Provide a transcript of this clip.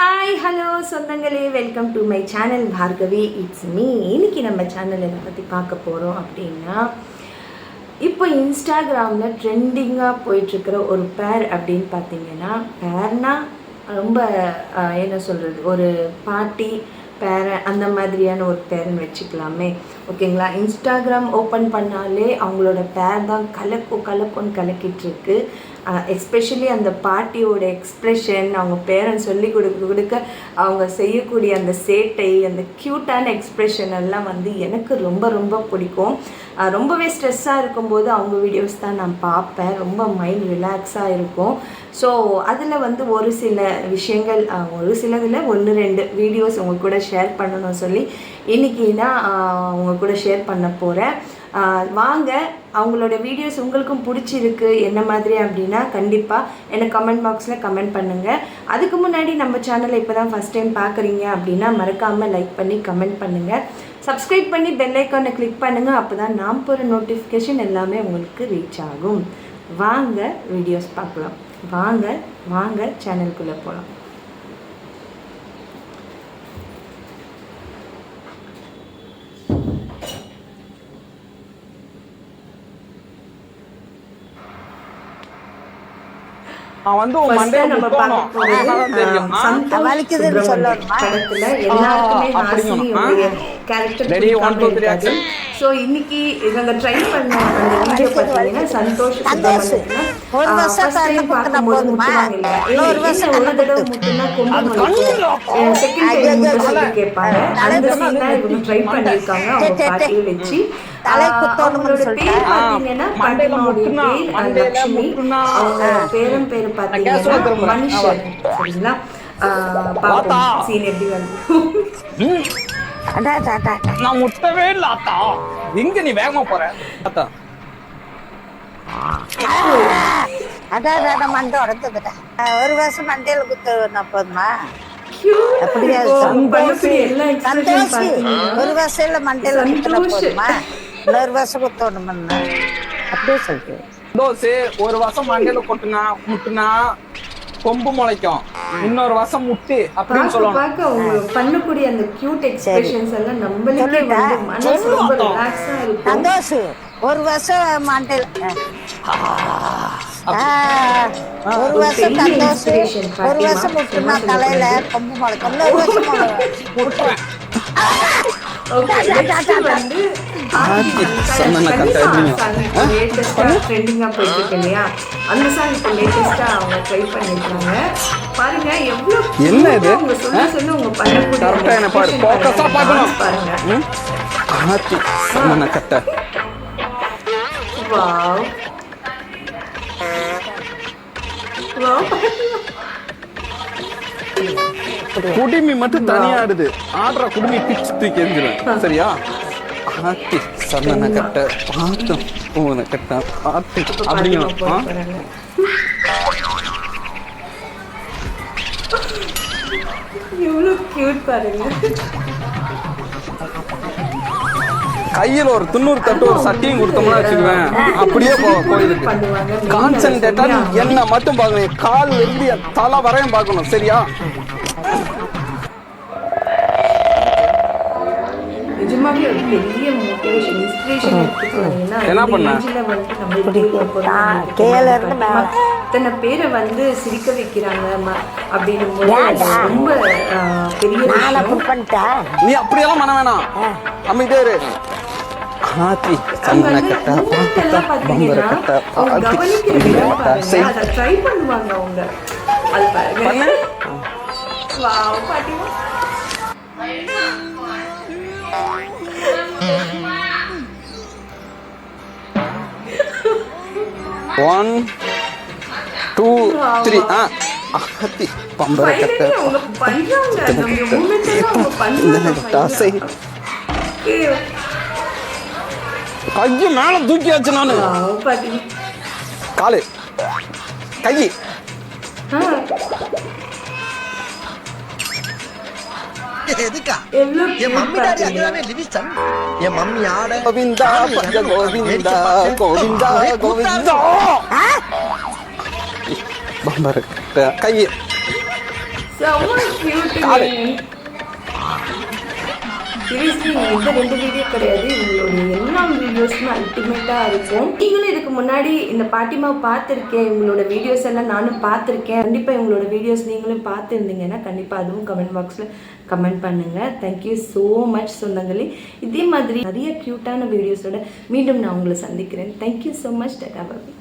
Hi hello சொந்தங்களே. Welcome to my channel Bhargavi it's me இன்னைக்கு நம்ம சேனல் எதை பற்றி பார்க்க போகிறோம் அப்படின்னா இப்போ இன்ஸ்டாகிராமில் ட்ரெண்டிங்காக போயிட்டுருக்கிற ஒரு பேர் அப்படின்னு பார்த்தீங்கன்னா பேர்னா ரொம்ப என்ன சொல்கிறது ஒரு பாட்டி பேரை அந்த மாதிரியான ஒரு பேர்னு வச்சுக்கலாமே. ஓகேங்களா இன்ஸ்டாகிராம் ஓப்பன் பண்ணாலே அவங்களோட பேர் தான் கலக்கோ கலக்கோன்னு கலக்கிட்டுருக்கு. எஸ்பெஷலி அந்த பாட்டியோட எக்ஸ்ப்ரெஷன் அவங்க பேரன் சொல்லி கொடுக்க கொடுக்க அவங்க செய்யக்கூடிய அந்த சேட்டை அந்த க்யூட்டான எக்ஸ்ப்ரெஷன் எல்லாம் வந்து எனக்கு ரொம்ப ரொம்ப பிடிக்கும். ரொம்பவே ஸ்ட்ரெஸ்ஸாக இருக்கும்போது அவங்க வீடியோஸ் தான் நான் பார்ப்பேன். ரொம்ப மைண்ட் ரிலாக்ஸாக இருக்கும். ஸோ அதில் வந்து ஒரு சில விஷயங்கள் ஒரு சிலதில் ஒன்று ரெண்டு வீடியோஸ் உங்கள் கூட ஷேர் பண்ணணும்னு சொல்லி இன்னைக்கு நான் உங்கள் கூட ஷேர் பண்ண போகிறேன் வாங்க. அவங்களோட வீடியோஸ் உங்களுக்கும் பிடிச்சிருக்கு என்ன மாதிரி அப்படின்னா கண்டிப்பாக எனக்கு கமெண்ட் பாக்ஸில் கமெண்ட் பண்ணுங்கள் அதுக்கு முன்னாடி நம்ம சேனலை இப்போ தான் ஃபஸ்ட் டைம் பார்க்குறீங்க அப்படின்னா மறக்காமல் லைக் பண்ணி கமெண்ட் பண்ணுங்கள் சப்ஸ்கிரைப் பண்ணி பெல் ஐக்கானை கிளிக் பண்ணுங்கள் அப்போ தான் நான் போகிற நோட்டிஃபிகேஷன் எல்லாமே உங்களுக்கு ரீச் ஆகும். வாங்க வீடியோஸ் பார்க்கலாம். வாங்க வாங்க சேனலுக்குள்ளே போகலாம் வலிக்குதுன்னு சொல்லணுமா? படத்துல எல்லாருக்குமே? ஹாசினியோடைய action. இருக்காது. So, இன்னைக்கு இவங்க try பண்ண அந்த video பார்த்தீங்கன்னா சந்தோஷ் ஒரு வருஷம் பார்க்கும்போது போதுமா? முட்டுவாங்க இல்லையா? ஏய், இன்னொரு என்ன வருஷம் ஒரு தடவை. முட்டுனா. கேட்பாங்க. அந்த தான் இவங்க try பண்ணியிருக்காங்க அவங்க. பாட்டியை வச்சு. தலை குத்தணும்னு சொல்லிட்டு. லட்சுமி. பேரும் பேரு பார்த்தீங்கன்னா. மனுஷன். சரிங்களா? பாப்போம். சீன் எப்படி வந்து. நான் முட்டவே இல்ல அத்தா எங்க நீ வேகமா போற? அத்தா அடா, அடா, மண்டை. ஆ, ஒரு வருஷம் மண்டையில குத்து போதுமா? அப்படியா சந்தோஷ். ஒரு வருஷம் மண்டையில குத்துனா. போதுமா? இன்னொரு வருஷம் குத்தணும்னா அப்படியே சொல்லிட்டு தோசை ஒரு வருஷம் மண்டையில கொட்டுனா முட்டுனா கொம்பு முளைக்கும். இன்னொரு வருஷம் முட்டு அப்படின்னு சொல்லணும். பார்க்க பண்ணக்கூடிய அந்த cute expressions எல்லாம் நம்மளுக்கே. வந்து மனசு ரொம்ப ரிலாக்ஸா இருக்கும். சந்தோஷ் ஒரு வருஷம் மண்டையில ஆ, ஒரு ஒரு வருஷம் பெரிய சந்தோஷ் inspiration ஒரு. வருஷம் முட்டுனா தலையில கொம்பு முளைக்கும். இன்னொரு வருஷம் முளைக்கும். சொன்னா ஆ? எப்படிங்க? லேட்டஸ்டா ட்ரெண்டிங்கா போயிட்டு இருக்கு இல்லையா? அந்த சாங் இப்போ லேட்டஸ்டா அவங்க ட்ரை பண்ணிருக்காங்க பாருங்க எவ்வளவு என்ன இது? அவங்க சொல்ல சொல்ல உங்க பண்ணக்கூடிய ஆ என்ன பாரு. பாருங்க, பார்க்கணும். பாருங்க? ஆத்தி சொன்ன கட்ட வாவ் வாவ் குடுமி மட்டும் தனியா ஆடுது ஆடுற குடுமி பிச்சு தூக்கி எரிஞ்சிடும் சரியா? ஆத்தி சந்தன கட்ட பார்த்து பூவன கட்ட ஆத்தி பாருங்க. கையில ஒரு துண்ணூறு தட்டு ஒரு சட்டியும் கொடுத்தோம்னா வச்சுக்குவேன். அப்படியே கோயிலுக்கு. கான்சென்ட்ரேட்டா என்ன மட்டும் பார்க்கணும் கால் இருந்து தலை வரையும் பார்க்கணும். சரியா? என்ன பண்ண? இத்தனை பேரை வந்து சிரிக்க வைக்கிறாங்க அப்படின்னும் போது ரொம்ப பெரிய நீ அப்படியெல்லாம் பண்ண வேணாம். அமைதியா இரு. அங்க சந்தன கட்ட பம்பர கட்ட try பண்ணுவாங்க அவங்க. அது பாருங்க. Wow, பாட்டிமா. ஒன் டூ த்ரீ ஆ ஆத்தி பம்பர கட்ட. கையை மேல தூக்கியாச்சு நானு Wow, பாட்டிமா. காலு கை எதுக்கா? என் மம்மி டாடி? அங்கதானே லிவிஸ்டன் என் மம்மி ஆட. கோவிந்தா பஜ கோவிந்தா கோவிந்தா கோவிந்தா பம்பர கட்ட கை செம்ம கியூட்டுங்க சீரியஸ்லி இந்த ரெண்டு வீடியோ கிடையாது. இவங்களுடைய எல்லா வீடியோஸுமே அல்டிமேட்டாக இருக்கும். நீங்களும் இதுக்கு முன்னாடி இந்த பாட்டிமா பார்த்துருக்கேன். இவங்களோட வீடியோஸ் எல்லாம் நானும் பார்த்துருக்கேன். கண்டிப்பாக இவங்களோட வீடியோஸ் நீங்களும் பார்த்துருந்தீங்கன்னா கண்டிப்பாக அதுவும் கமெண்ட் பாக்ஸில் கமெண்ட் பண்ணுங்கள் தேங்க்யூ ஸோ மச் சொந்தங்களே இதே மாதிரி நிறைய க்யூட்டான வீடியோஸோட மீண்டும் நான் உங்களை சந்திக்கிறேன். தேங்க்யூ ஸோ மச் டேட்டா பாபி